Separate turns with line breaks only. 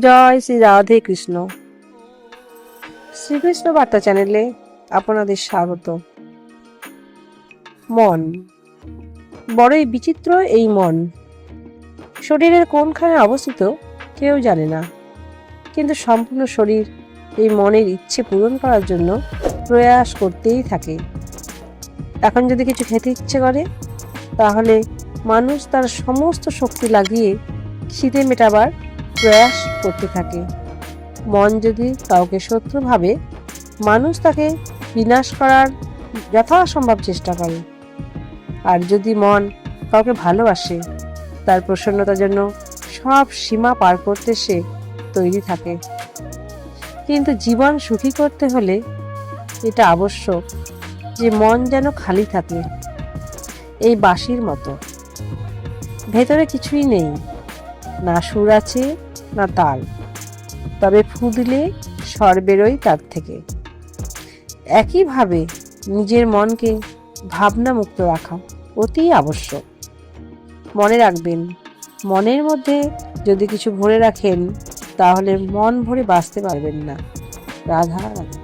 জয় শ্রী রাধে কৃষ্ণ। শ্রীকৃষ্ণ বার্তা চ্যানেলে আপনাদের স্বাগত। মন। বড়ই বিচিত্র এই মন। শরীরের কোনখানে অবস্থিত কেউ জানে না। কিন্তু সম্পূর্ণ শরীর এই মনের ইচ্ছে পূরণ করার জন্য প্রয়াস করতেই থাকে। এখন যদি কিছু খেতে ইচ্ছে করে, তাহলে মানুষ তার সমস্ত শক্তি লাগিয়ে খিদে মেটাবার প্রয়াস করতে থাকে। মন যদি কাউকে শত্রু ভাবে, মানুষ তাকে বিনাশ করার যথাসম্ভব চেষ্টা করে। আর যদি মন কাউকে ভালোবাসে, তার প্রসন্নতার জন্য সব সীমা পার করতে সে তৈরি থাকে। কিন্তু জীবন সুখী করতে হলে এটা আবশ্যক যে মন যেন খালি থাকে। এই বাঁশির মতো। ভেতরে কিছুই নেই। না সুর আছে, না তাল। তবে ফু দিলে স্বর বেরোয় তার থেকে। একইভাবে নিজের মনকে ভাবনা মুক্ত রাখা অতি আবশ্যক। মনে রাখবেন, মনের মধ্যে যদি কিছু ভরে রাখেন, তাহলে মন ভরে বাঁচতে পারবেন না। রাধা রাধা।